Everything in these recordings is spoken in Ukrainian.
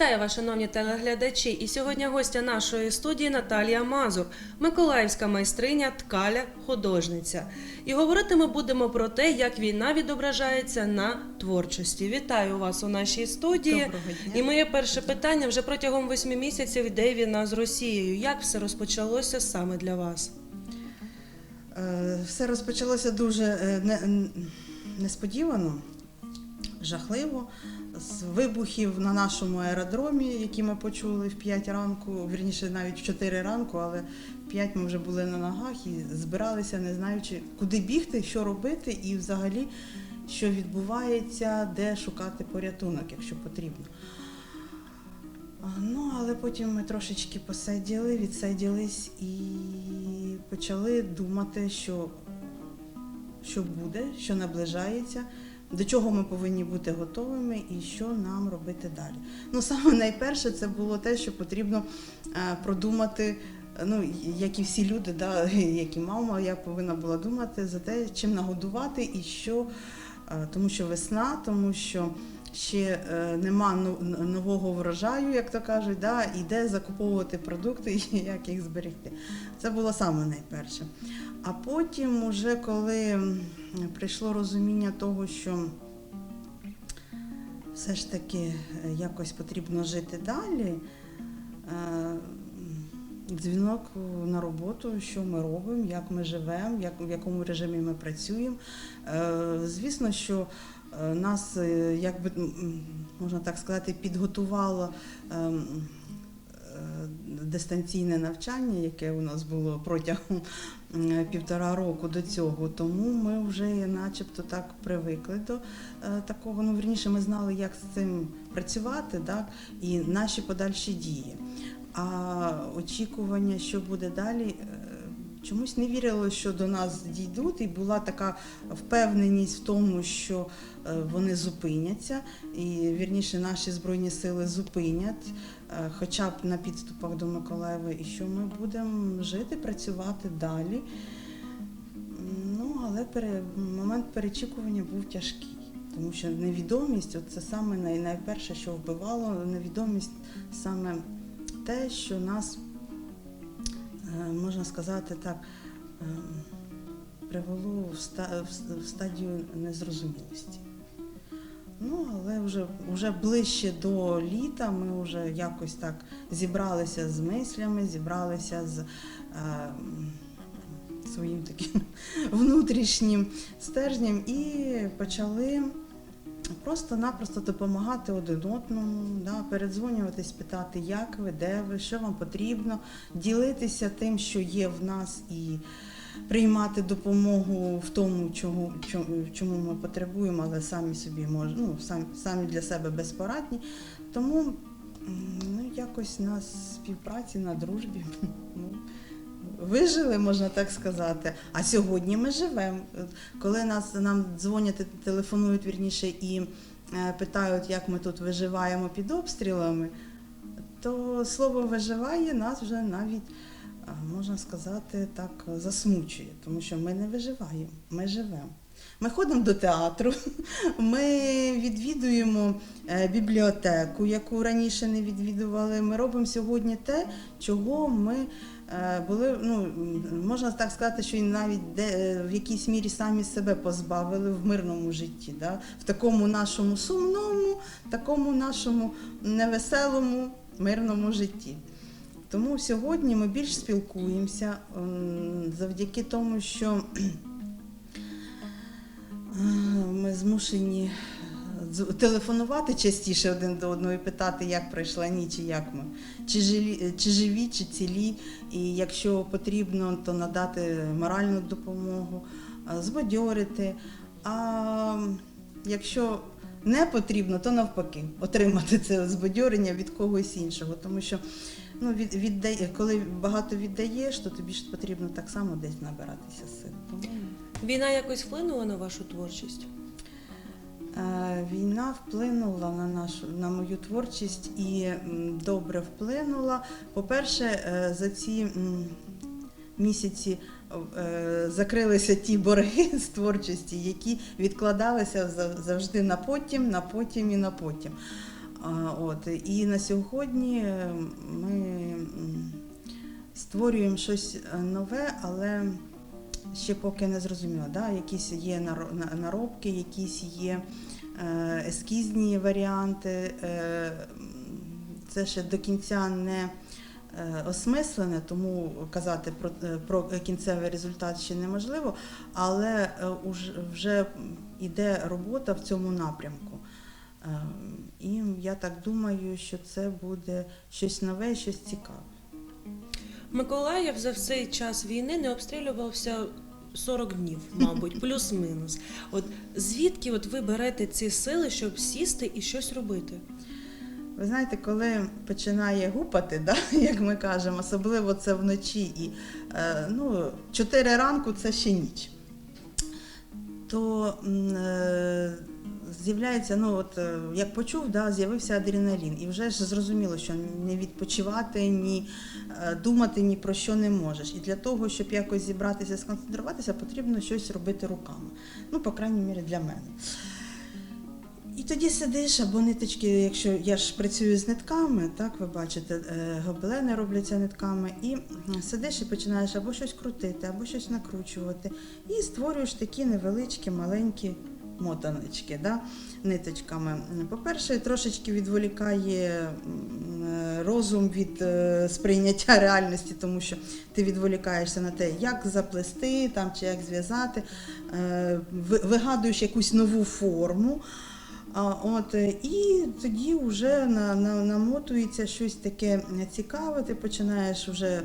Вітаю вас, шановні телеглядачі. І сьогодні гостя нашої студії Наталія Мазур, миколаївська майстриня, ткаля, художниця. І говорити ми будемо про те, як війна відображається на творчості. Вітаю вас у нашій студії. Доброго дня. І моє перше питання вже протягом восьми місяців йде війна з Росією. Як все розпочалося саме для вас? Е, Все розпочалося дуже е, несподівано, жахливо. З вибухів на нашому аеродромі, які ми почули в 5 ранку, вірніше навіть в 4 ранку, але в 5 ми вже були на ногах і збиралися, не знаючи, куди бігти, що робити, і взагалі, що відбувається, де шукати порятунок, якщо потрібно. Ну, але потім ми трошечки посиділи, відсиділись і почали думати, що, що буде, що наближається, до чого ми повинні бути готовими і що нам робити далі. Ну, саме найперше, це було те, що потрібно е, продумати. Ну, як і всі люди, да, як і мама, я повинна була думати за те, чим нагодувати і що, е, тому що весна, тому що ще нема нового врожаю, як то кажуть, да, і де закуповувати продукти і як їх зберегти. Це було саме найперше. А потім, уже коли прийшло розуміння того, що все ж таки е, якось потрібно жити далі. е, Дзвінок на роботу, що ми робимо, як ми живемо, як, в якому режимі ми працюємо. Е, Звісно, що нас, е, як би можна так сказати, підготувало ем, е, дистанційне навчання, яке у нас було протягом півтора року до цього. Тому ми вже начебто так привикли до е, такого. Ну, вірніше, ми знали, як з цим працювати, так, і наші подальші дії. А очікування, що буде далі, е, чомусь не вірило, що до нас дійдуть, і була така впевненість в тому, що е, вони зупиняться, і вірніше наші збройні сили зупинять, е, хоча б на підступах до Миколаєва, і що ми будемо жити, працювати далі. Ну, але пере, момент перечікування був тяжкий. Тому що невідомість, це саме найперше, що вбивало, невідомість саме те, що нас, можна сказати так, е, привело в стадію незрозумілості. Ну, але вже, вже ближче до літа ми вже якось так зібралися з мислями, зібралися з е, своїм таким внутрішнім стержнем і почали просто-напросто допомагати один одному, да, передзвонюватись, питати, як ви, де ви, що вам потрібно, ділитися тим, що є в нас, і приймати допомогу в тому, чому, чому ми потребуємо, але самі собі мож, ну, самі, самі для себе безпорадні. Тому ну, якось на співпраці, на дружбі. Ну, Вижили, можна так сказати. А сьогодні ми живемо. Коли нас нам дзвонять, телефонують вірніше і е, питають, як ми тут виживаємо під обстрілами, то слово виживає нас вже навіть, е, можна сказати, так засмучує, тому що ми не виживаємо, ми живемо. Ми ходимо до театру, ми відвідуємо е, бібліотеку, яку раніше не відвідували. Ми робимо сьогодні те, чого ми були, ну можна так сказати, що і навіть де, е, в якійсь мірі самі себе позбавили в мирному житті, да? в такому нашому сумному, такому нашому невеселому мирному житті. Тому сьогодні ми більш спілкуємося завдяки тому, що е, ми змушені телефонувати частіше один до одного і питати, як пройшла ніч і як ми, чи живі, чи живі, чи цілі, і якщо потрібно, то надати моральну допомогу, збадьорити. А якщо не потрібно, то навпаки, отримати це збадьорення від когось іншого. Тому що ну, від, віддає, коли багато віддаєш, то тобі ж потрібно так само десь набиратися сил. Війна якось вплинула на вашу творчість? Е, Війна вплинула на нашу на мою творчість і добре вплинула. По-перше, е, за ці місяці е, закрилися ті борги з творчості, які відкладалися завжди на потім, на потім і на потім. От, і на сьогодні ми створюємо щось нове, але ще поки не зрозуміло. Да? Якісь є наробки, якісь є е, ескізні варіанти. Е, Це ще до кінця не е, осмислене, тому казати про, про кінцевий результат ще неможливо, але вже йде робота в цьому напрямку. І я так думаю, що це буде щось нове, щось цікаве. Миколаїв за цей час війни не обстрілювався 40 днів, мабуть, плюс-мінус. От звідки от ви берете ці сили, щоб сісти і щось робити? Ви знаєте, коли починає гупати, да, як ми кажемо, особливо це вночі і е, ну, 4 ранку це ще ніч, то е, з'являється, ну от е, як почув, да, з'явився адреналін. І вже ж зрозуміло, що не відпочивати, ні е, думати ні про що не можеш. І для того, щоб якось зібратися, сконцентруватися, потрібно щось робити руками. Ну, по крайній мірі, для мене. І тоді сидиш, або ниточки, якщо я ж працюю з нитками, так ви бачите, е, гобелени робляться нитками, і сидиш і починаєш або щось крутити, або щось накручувати, і створюєш такі невеличкі, маленькі мотаночки, да, ниточками. По-перше, трошечки відволікає е, розум від е, сприйняття реальності, тому що ти відволікаєшся на те, як заплести там, чи як зв'язати, е, вигадуєш якусь нову форму. А, от, і тоді вже на, на, намотується щось таке цікаве, ти починаєш вже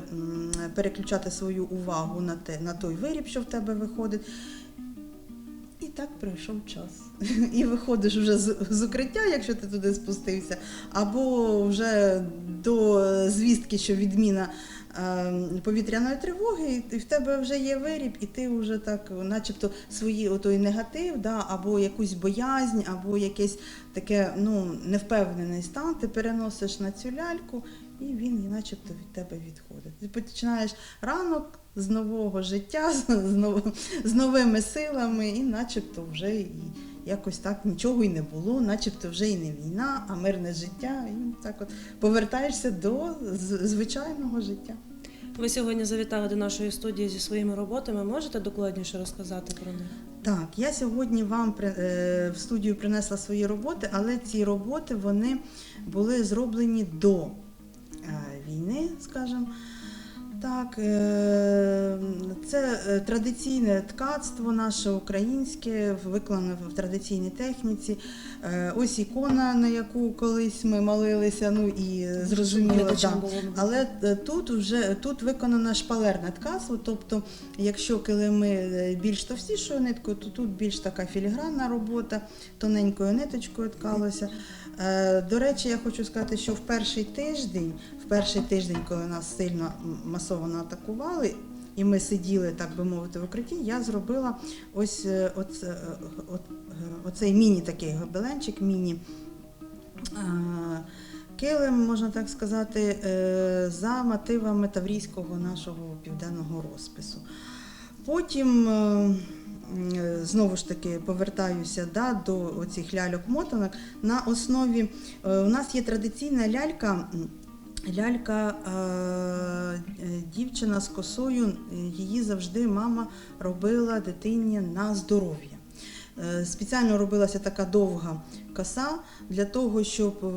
переключати свою увагу на, те, на той виріб, що в тебе виходить. І так пройшов час. І виходиш вже з, укриття, якщо ти туди спустився, або вже до звістки, що відміна е, повітряної тривоги, і в тебе вже є виріб, і ти вже так, начебто, свої отой негатив, да, або якусь боязнь, або якесь таке ну, невпевнений стан, ти переносиш на цю ляльку, і він начебто від тебе відходить. Ти починаєш ранок з нового життя, з, нов- з новими силами, і начебто вже і якось так нічого і не було, начебто вже і не війна, а мирне життя. І так от повертаєшся до звичайного життя. Ви сьогодні завітали до нашої студії зі своїми роботами. Можете докладніше розказати про них? Так, я сьогодні вам е, в студію принесла свої роботи, але ці роботи вони були зроблені до війни, скажімо. Так, е, це е, традиційне ткацтво наше українське, виконане в традиційній техніці. Е, Ось ікона, на яку колись ми молилися, ну і зрозуміло, да. Але тут вже тут виконано шпалерне ткацтво, тобто, якщо килими більш товстішою ниткою, то тут більш така філігранна робота, тоненькою ниточкою ткалося. До речі, я хочу сказати, що в перший тиждень, перший тиждень, коли нас сильно масово атакували, і ми сиділи, так би мовити, в укритті, я зробила ось е, оце- е, е, оцей міні такий гобеленчик, міні. Килим, можна так сказати, за мотивами таврійського нашого південного розпису. Потім знову ж таки повертаюся да, до оцих ляльок-мотанок. На основі у нас є традиційна лялька. Лялька е, е, дівчина з косою, її завжди мама робила дитині на здоров'я. Е, Спеціально робилася така довга коса для того, щоб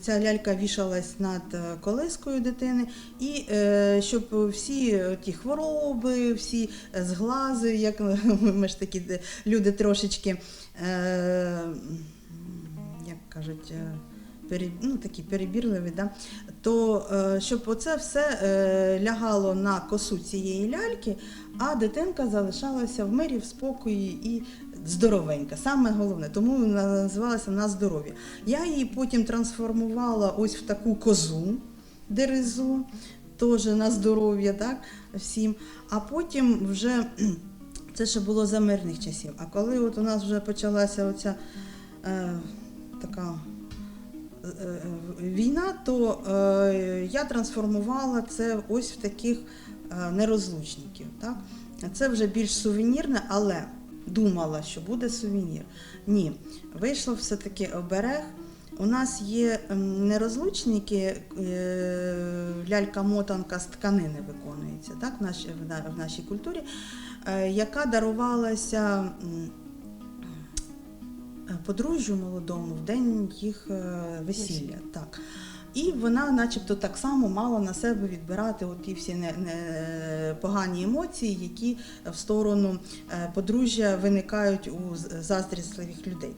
ця лялька вішалась над колескою дитини, і щоб всі ті хвороби, всі зглази, як ми ж такі люди трошечки, як кажуть, ну, такі перебірливі, да? то е, щоб оце все е, лягало на косу цієї ляльки, а дитинка залишалася в мирі, в спокої і здоровенька. Саме головне, тому вона називалася на здоров'я. Я її потім трансформувала ось в таку козу дерезу, теж на здоров'я, так, всім. А потім вже це ще було за мирних часів. А коли от у нас вже почалася оця е, така війна, то е, я трансформувала це ось в таких е, нерозлучників. Так? Це вже більш сувенірне, але думала, що буде сувенір. Ні, вийшло все-таки оберег. У нас є нерозлучники, е, лялька-мотанка з тканини виконується так, в, нашій, в, нашій культурі, яка дарувалася подружжю молодому в день їх е, весілля. Так. І вона, начебто, так само мала на себе відбирати ті всі не, не, погані емоції, які в сторону е, подружжя виникають у заздрісливих людей.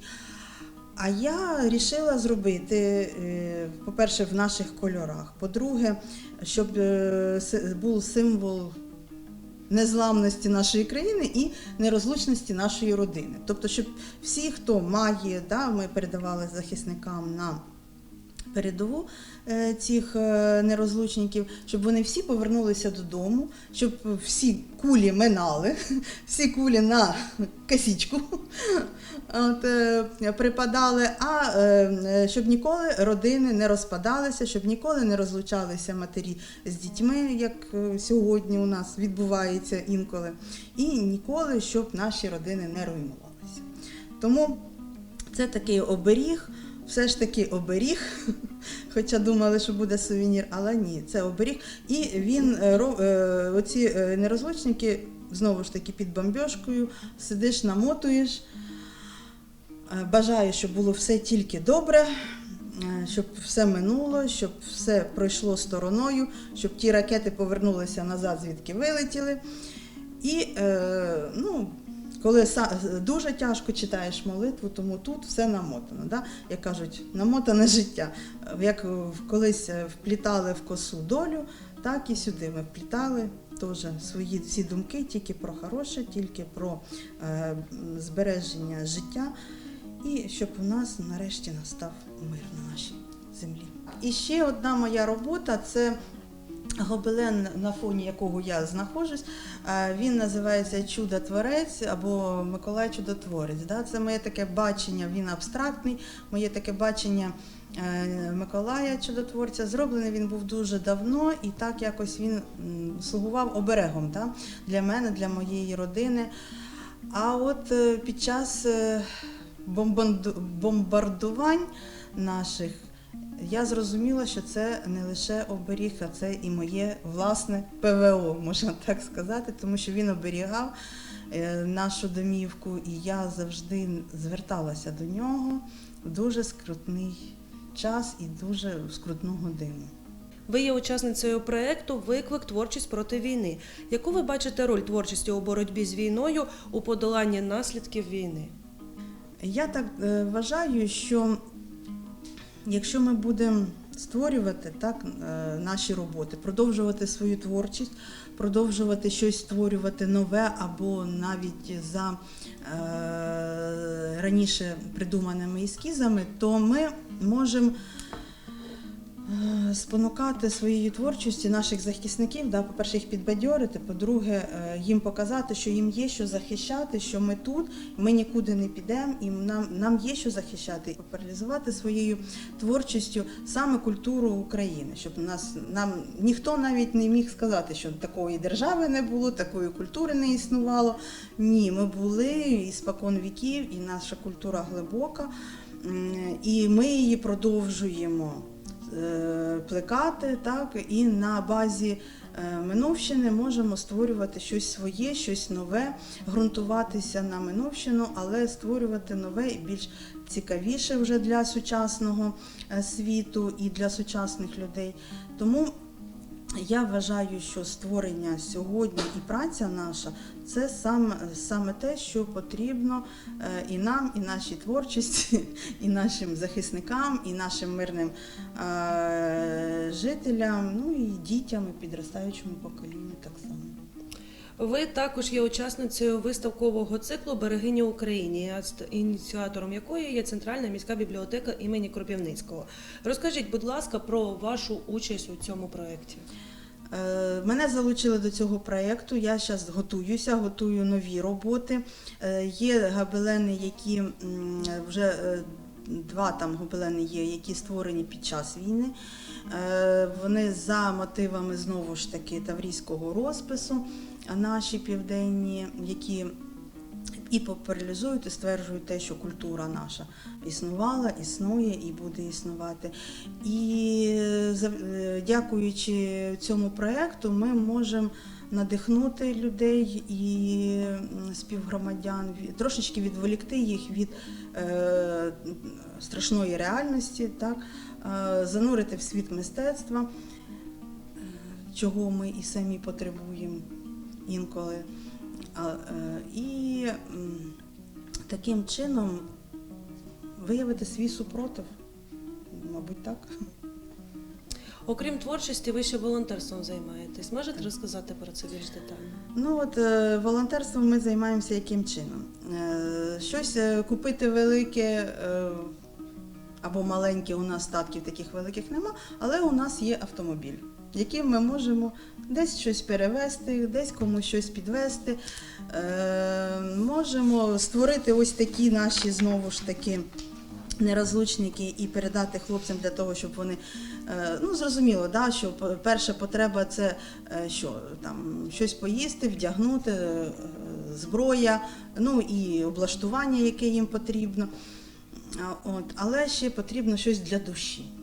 А я вирішила зробити, е, по-перше, в наших кольорах. По-друге, щоб е, був символ незламності нашої країни і нерозлучності нашої родини. Тобто, щоб всі, хто має, да, ми передавали захисникам на передову е, цих е, нерозлучників, щоб вони всі повернулися додому, щоб всі кулі минали, всі кулі на косічку от, е, припадали, а е, е, щоб ніколи родини не розпадалися, щоб ніколи не розлучалися матері з дітьми, як е, сьогодні у нас відбувається інколи, і ніколи, щоб наші родини не руйнувалися. Тому це такий оберіг, все ж таки оберіг, хоча думали, що буде сувенір, але ні, це оберіг. І він е, е, оці е, нерозлучники знову ж таки під бомбьошкою, сидиш, намотуєш. Е, Бажаю, щоб було все тільки добре, е, щоб все минуло, щоб все пройшло стороною, щоб ті ракети повернулися назад, звідки вилетіли. І е, ну, коли дуже тяжко читаєш молитву, тому тут все намотано. Да? Як кажуть, намотане життя. Як колись вплітали в косу долю, так і сюди ми вплітали теж свої всі думки тільки про хороше, тільки про е, збереження життя, і щоб у нас нарешті настав мир на нашій землі. І ще одна моя робота це гобелен, на фоні якого я знаходжусь. Він називається Чудотворець або Миколай Чудотворець. Це моє таке бачення, він абстрактний, моє таке бачення е, Миколая Чудотворця. Зроблений він був дуже давно, і так якось він слугував оберегом для мене, для моєї родини. А от е, під час е, бомбардувань наших я зрозуміла, що це не лише оберіг, а це і моє власне ПВО, можна так сказати, тому що він оберігав е, нашу домівку, і я завжди зверталася до нього в дуже скрутний час і дуже скрутну годину. Ви є учасницею проекту Виклик творчість проти війни. Яку ви бачите роль творчості у боротьбі з війною у подоланні наслідків війни? Я так е, вважаю, що якщо ми будемо створювати так, е, наші роботи, продовжувати свою творчість, продовжувати щось створювати нове або навіть за е, раніше придуманими ескізами, то ми можемо спонукати своєю творчістю наших захисників, да, по-перше, їх підбадьорити, по-друге, е, їм показати, що їм є що захищати, що ми тут, ми нікуди не підемо, і нам, нам є що захищати, популяризувати своєю творчістю саме культуру України, щоб нас нам ніхто навіть не міг сказати, що такої держави не було, такої культури не існувало. Ні, ми були і спокон віків, і наша культура глибока, і ми її продовжуємо е, плекати, так, і на базі Миновщини можемо створювати щось своє, щось нове, ґрунтуватися на Миновщину, але створювати нове і більш цікавіше вже для сучасного е, світу і для сучасних людей. Тому я вважаю, що створення сьогодні і праця наша це саме, саме те, що потрібно е, і нам, і нашій творчості, і нашим захисникам, і нашим мирним е, жителям, ну і дітям, і підростаючому поколінню так само. Ви також є учасницею виставкового циклу Берегиня Україні, ініціатором якої є Центральна міська бібліотека імені Кропівницького. Розкажіть, будь ласка, про вашу участь у цьому проєкті. Е, Мене залучили до цього проєкту. Я зараз готуюся, готую нові роботи. Е, Є гобелени, які вже е, два там гобелени є, які створені під час війни. Вони за мотивами знову ж таки таврійського розпису, наші південні, які і популяризують і стверджують те, що культура наша існувала, існує і буде існувати. І е, дякуючи цьому проєкту, ми можемо надихнути людей і співгромадян, трошечки відволікти їх від е, страшної реальності, так, е, занурити в світ мистецтва, чого ми і самі потребуємо інколи. А, е, і таким чином виявити свій супротив. Мабуть, так. Окрім творчості, ви ще волонтерством займаєтесь. Можете розказати про це більш детально? Ну от е, волонтерством ми займаємося яким чином? Е, щось купити велике або маленьке у нас статків таких великих нема, але у нас є автомобіль, яким ми можемо десь щось перевезти, десь комусь щось підвезти. Е, можемо створити ось такі наші знову ж таки. Нерозлучники і передати хлопцям для того, щоб вони е, ну зрозуміло, да, що перша потреба це е, що там щось поїсти, вдягнути, е, зброя, ну і облаштування, яке їм потрібно. От, але ще потрібно щось для душі.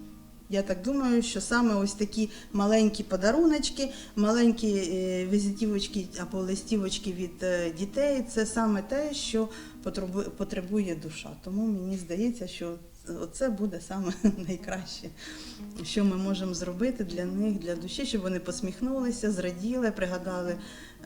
Я так думаю, що саме ось такі маленькі подаруночки, маленькі е, візитівочки або листівочки від е, дітей це саме те, що потребує, душа. Тому мені здається, що це буде саме найкраще, що ми можемо зробити для них, для душі, щоб вони посміхнулися, зраділи, пригадали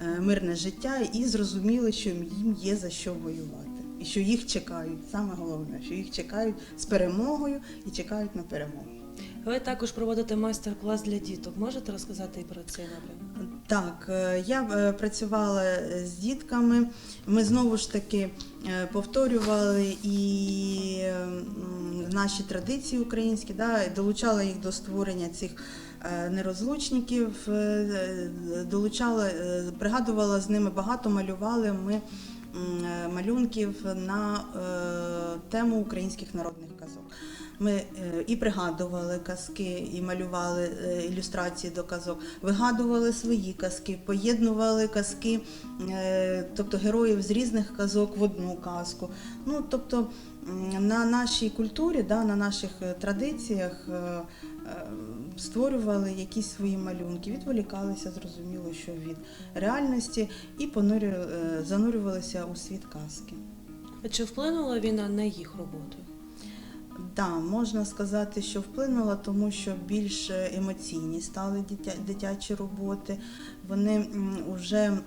е, мирне життя і зрозуміли, що їм є за що воювати. І що їх чекають, саме головне, що їх чекають з перемогою і чекають на перемогу. Ви також проводите майстер-клас для діток. Можете розказати і про цей напрямок? Так, е, я е, працювала з дітками. Ми знову ж таки е, повторювали і е, наші традиції українські, да, долучала їх до створення цих нерозлучників, долучала, пригадувала з ними багато, малювали ми малюнків на тему українських народних казок. Ми е, і пригадували казки, і малювали е, ілюстрації до казок, вигадували свої казки, поєднували казки, е, тобто героїв з різних казок в одну казку. Ну, тобто на нашій культурі, да, на наших традиціях створювали якісь свої малюнки, відволікалися, зрозуміло, що від реальності, і занурювалися у світ казки. Чи вплинула війна на їх роботу? Да, можна сказати, що вплинуло, тому що більш емоційні стали дитя, дитячі роботи. Вони вже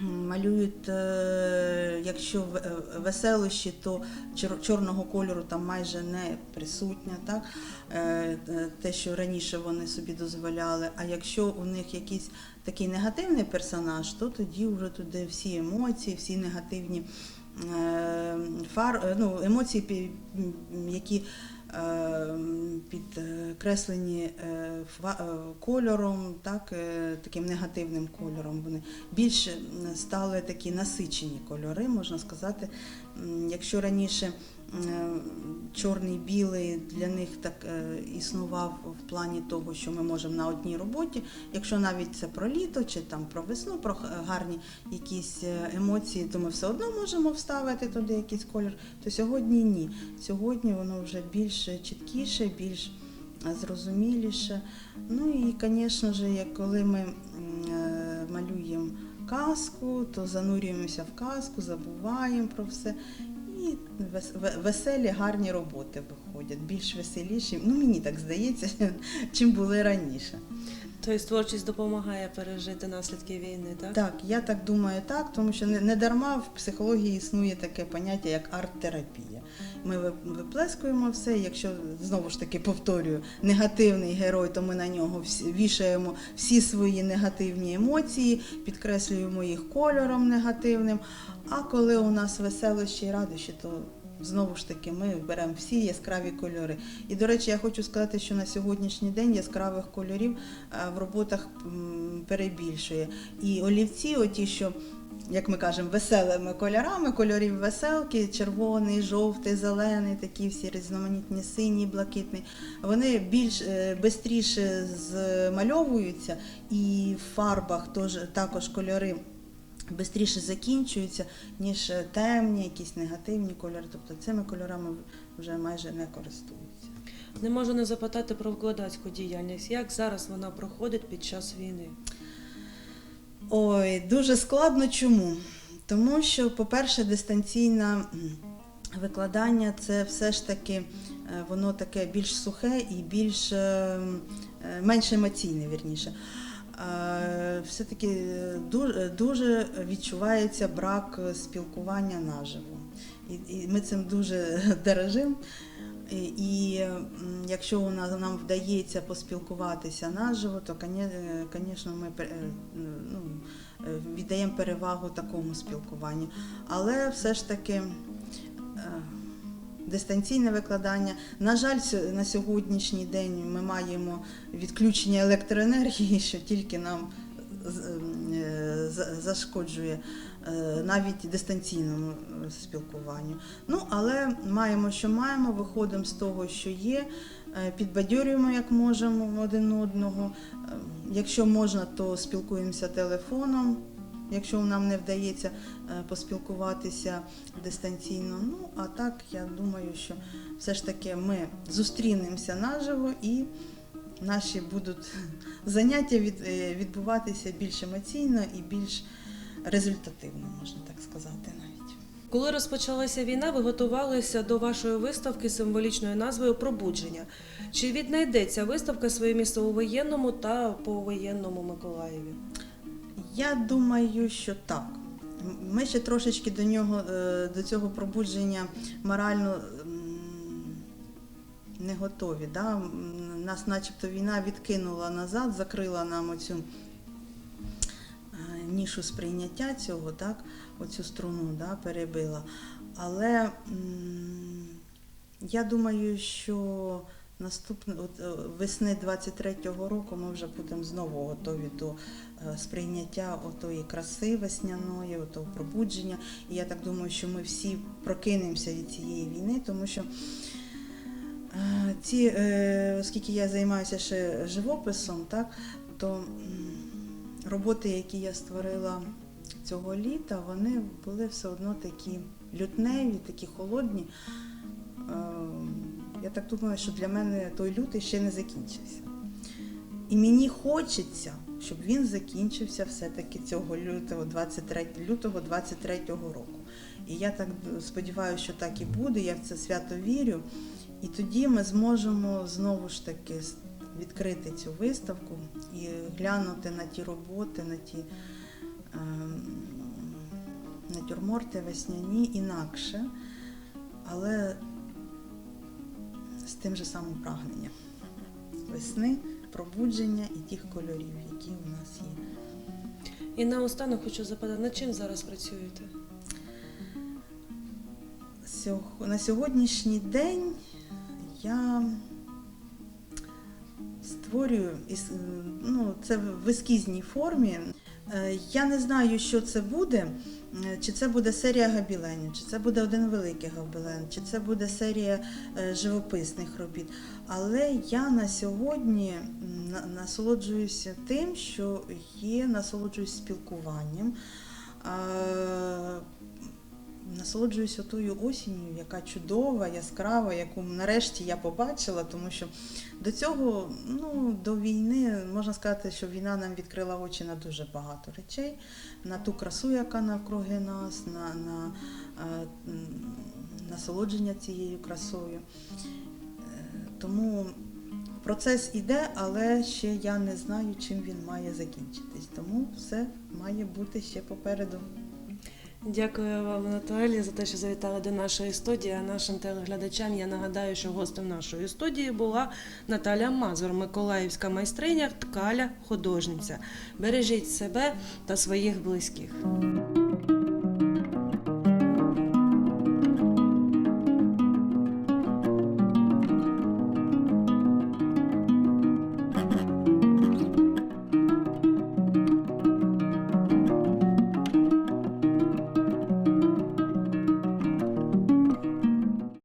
малюють, е, якщо е, веселощі, то чор- чорного кольору там майже не присутня, так? Е, те, що раніше вони собі дозволяли. А якщо у них якийсь такий негативний персонаж, то тоді вже туди всі емоції, всі негативні фар, е, ну, емоції, які е, підкреслені е, е, кольором, так, е, таким негативним кольором. Вони більш стали такі насичені кольори, можна сказати. Якщо раніше е, чорний білий для них так е, існував в плані того, що ми можемо на одній роботі, якщо навіть це про літо чи там про весну, про гарні якісь е, емоції, то ми все одно можемо вставити туди якийсь колір, то сьогодні ні. Сьогодні воно вже більш чіткіше, більш е, зрозуміліше. Ну і, звісно ж, коли ми е, малюємо казку, то занурюємося в казку, забуваємо про все. І веселі, гарні роботи виходять, більш веселіші. Ну, мені так здається, чим були раніше. Тобто творчість допомагає пережити наслідки війни, так? Так, я так думаю, так, тому що не, не дарма в психології існує таке поняття, як арт-терапія. Ми виплескуємо все. Якщо знову ж таки повторюю, негативний герой, то ми на нього вішаємо всі свої негативні емоції, підкреслюємо їх кольором негативним. А коли у нас веселощі і радощі, то знову ж таки ми беремо всі яскраві кольори. І до речі, я хочу сказати, що на сьогоднішній день яскравих кольорів е, в роботах перебільшує. І олівці, оті, що як ми кажемо, веселими кольорами, кольорів веселки, червоний, жовтий, зелений, такі всі різноманітні, синій, блакитний. Вони більш е, бистріше змальовуються, і в фарбах теж, також кольори швидше закінчуються, ніж е, темні, якісь негативні кольори. Тобто цими кольорами вже майже не користуються. Не можу не запитати про викладацьку діяльність. Як зараз вона проходить під час війни? Ой, дуже складно. Чому? Тому що, по-перше, дистанційне викладання це все ж таки е, воно таке більш сухе і більш е, м, е, менш емоційне, вірніше. Е, Все-таки е, дуже, дуже відчувається брак е, спілкування наживо. І, ми цим дуже дорожимо. І, якщо у нас нам вдається поспілкуватися наживо, то звісно, ми е, ну, е, віддаємо перевагу такому спілкуванню. Але все ж таки е, дистанційне викладання. На жаль, на сьогоднішній день ми маємо відключення електроенергії, що тільки нам е, за- зашкоджує е, навіть дистанційному е, спілкуванню. Ну, але маємо, що маємо, виходимо з того, що є, е, підбадьорюємо як можемо один одного. Е, Якщо можна, то спілкуємося телефоном. Якщо нам не вдається е, поспілкуватися дистанційно, ну а так я думаю, що все ж таки ми зустрінемося наживо і наші будуть заняття е, відбуватися більш емоційно і більш результативно, можна так сказати. Коли розпочалася війна, ви готувалися до вашої виставки з символічною назвою Пробудження. Чи віднайдеться виставка своє місце у воєнному та повоєнному Миколаєві? Я думаю, що так. Ми ще трошечки до нього, е, до цього пробудження морально не готові. Да? Нас, начебто, війна відкинула назад, закрила нам оцю е, нішу сприйняття цього, так? оцю струну да? перебила. Але я думаю, що наступне от, е, весни 23-го року ми вже будемо знову готові до е, сприйняття отої краси весняної, отого пробудження. І я так думаю, що ми всі прокинемося від цієї війни, тому що е, ці, оскільки я займаюся ще живописом, так, то роботи, які я створила цього літа, вони були все одно такі лютневі, такі холодні. Е, Я так думаю, що для мене той лютий ще не закінчився. І мені хочеться, щоб він закінчився все-таки цього лютого 23, лютого 23-го року. І я так сподіваюся, що так і буде, я в це свято вірю. І тоді ми зможемо знову ж таки відкрити цю виставку і глянути на ті роботи, на ті ем, натюрморти весняні інакше, але тим же самим прагненням весни, пробудження і тих кольорів, які у нас є. І наостанок хочу запитати, над чим зараз працюєте? На сьогоднішній день я створюю ну, це в ескізній формі. Е, Я не знаю, що це буде. Е, Чи це буде серія гобеленів, чи це буде один великий гобелен, чи це буде серія е, живописних робіт. Але я на сьогодні на- насолоджуюся тим, що є, насолоджуюсь спілкуванням. Насолоджуюся тою осінню, яка чудова, яскрава, яку нарешті я побачила, тому що до цього, ну, до війни, можна сказати, що війна нам відкрила очі на дуже багато речей, на ту красу, яка навкруги нас, на, на е, насолодження цією красою. Е, Тому процес іде, але ще я не знаю, чим він має закінчитись. Тому все має бути ще попереду. Дякую вам, Наталі, за те, що завітали до нашої студії. А нашим телеглядачам я нагадаю, що гостем нашої студії була Наталя Мазур, миколаївська майстриня, ткаля, художниця. Бережіть себе та своїх близьких.